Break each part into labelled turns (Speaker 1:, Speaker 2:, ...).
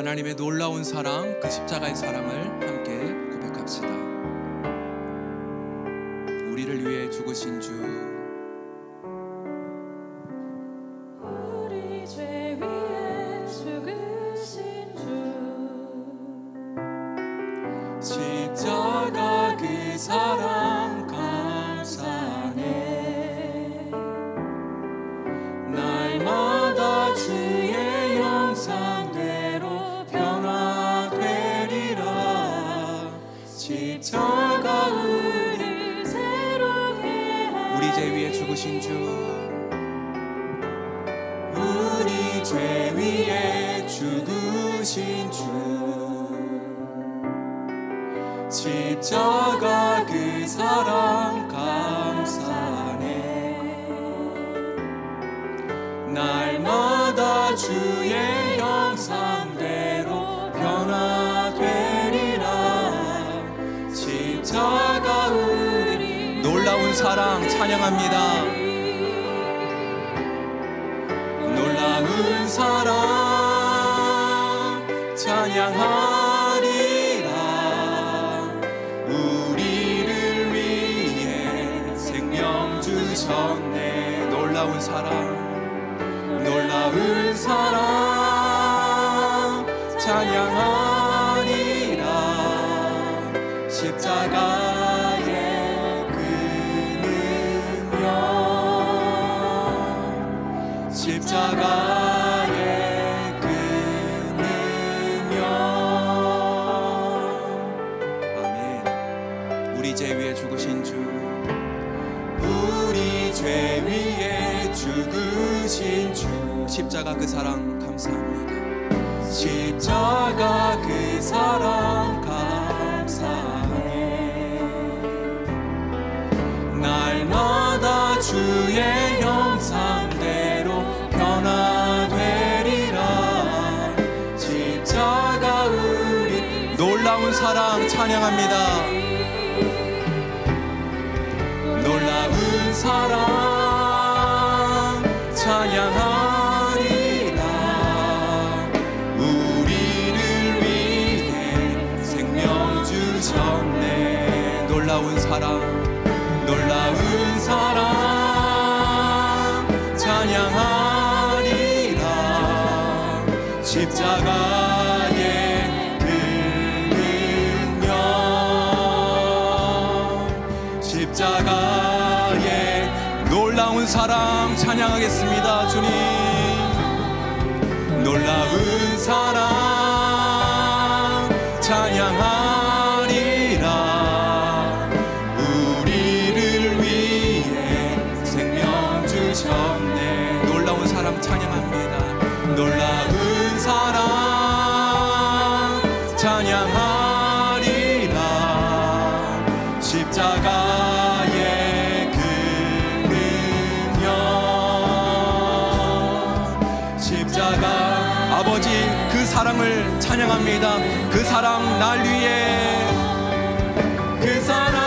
Speaker 1: 하나님의 놀라운 사랑, 그 십자가의 사랑을 함께 고백합시다. 우리를 위해 죽으신 주, 십자가 그 사랑 십자가
Speaker 2: 우리 새롭게
Speaker 1: 우리 죄 위에 죽으신 주. 우리 죄 위에 죽으신 주. 십자가 그 사랑 감사네. 날마다 주의 형상 사랑 찬양합니다. 놀라운 사랑 찬양하리라. 우리를 위해 생명 주셨네. 놀라운 사랑 놀라운 사랑 죽으신 주 십자가 그 사랑 감사합니다. 십자가 그 사랑 감사해 날마다 주의 형상대로 변화되리라. 십자가 우리 놀라운 사랑 찬양합니다. 놀라운 사랑 십자가의 그 능력. 십자가의 놀라운 사랑 찬양하겠습니다 주님. 놀라운 십자가의 그 능력. 십자가 아버지 그 사랑을 찬양합니다. 그 사랑 날 위해. 그 사랑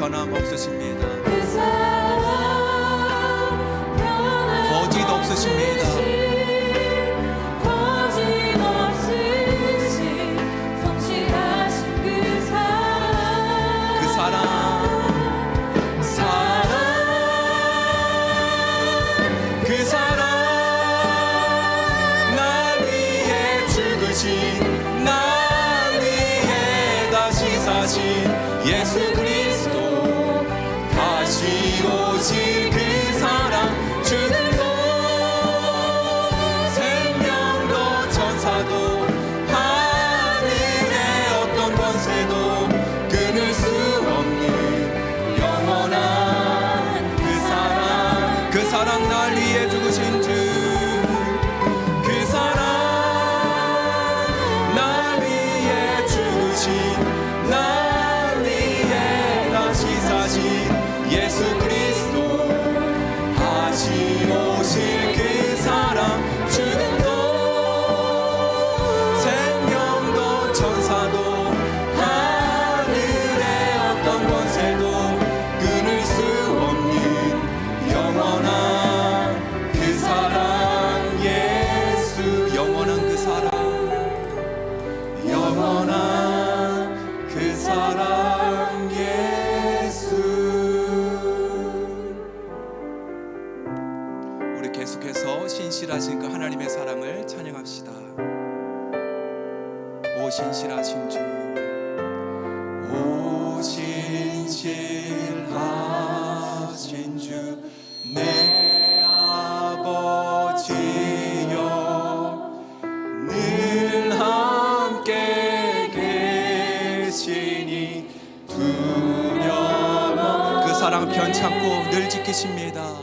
Speaker 1: 변함없으십니다 오실 그 우리 계속해서 신실하신 그 하나님의 사랑을 찬양합시다. 오 신실하신 주. 오 신실하신 주. 내 두려워. 그 사랑 편찮고 늘 지키십니다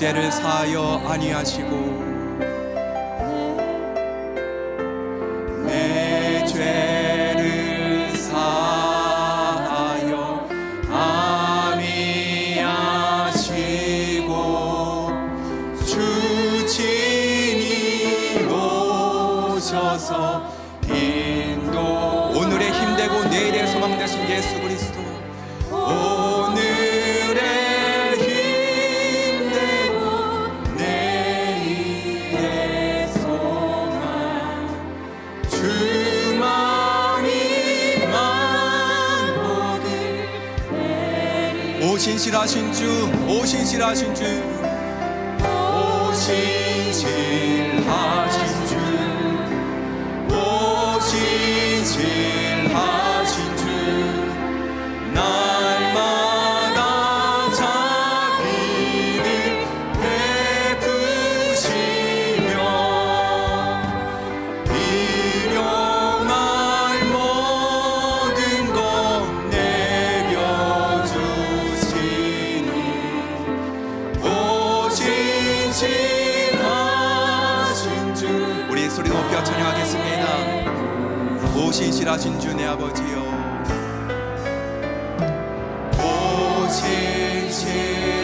Speaker 1: 죄를 사하여 아니하시고 오늘의 힘되고 내일의 소망 되신 예수 그리스도 주만이만 보길 오 신실하신 주, 오 신실하신 주, 오 신실 오신실하신 주내 아버지여. 오신실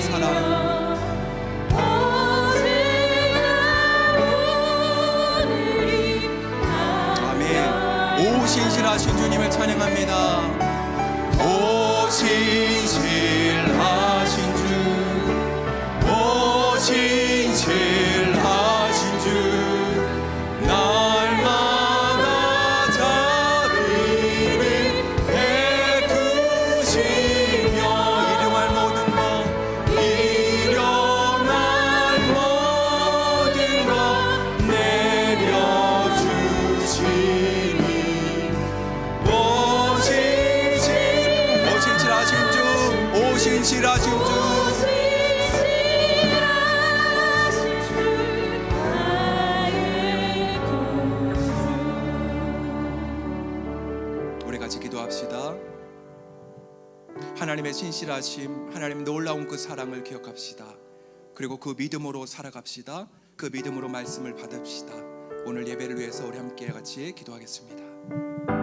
Speaker 1: 사랑. 아멘. 오 신실하신 주님을 찬양합니다. 오 신실하신 기도합시다. 하나님의 신실하심, 하나님 놀라운 그 사랑을 기억합시다. 그리고 그 믿음으로 살아갑시다. 그 믿음으로 말씀을 받읍시다. 오늘 예배를 위해서 우리 함께 같이 기도하겠습니다.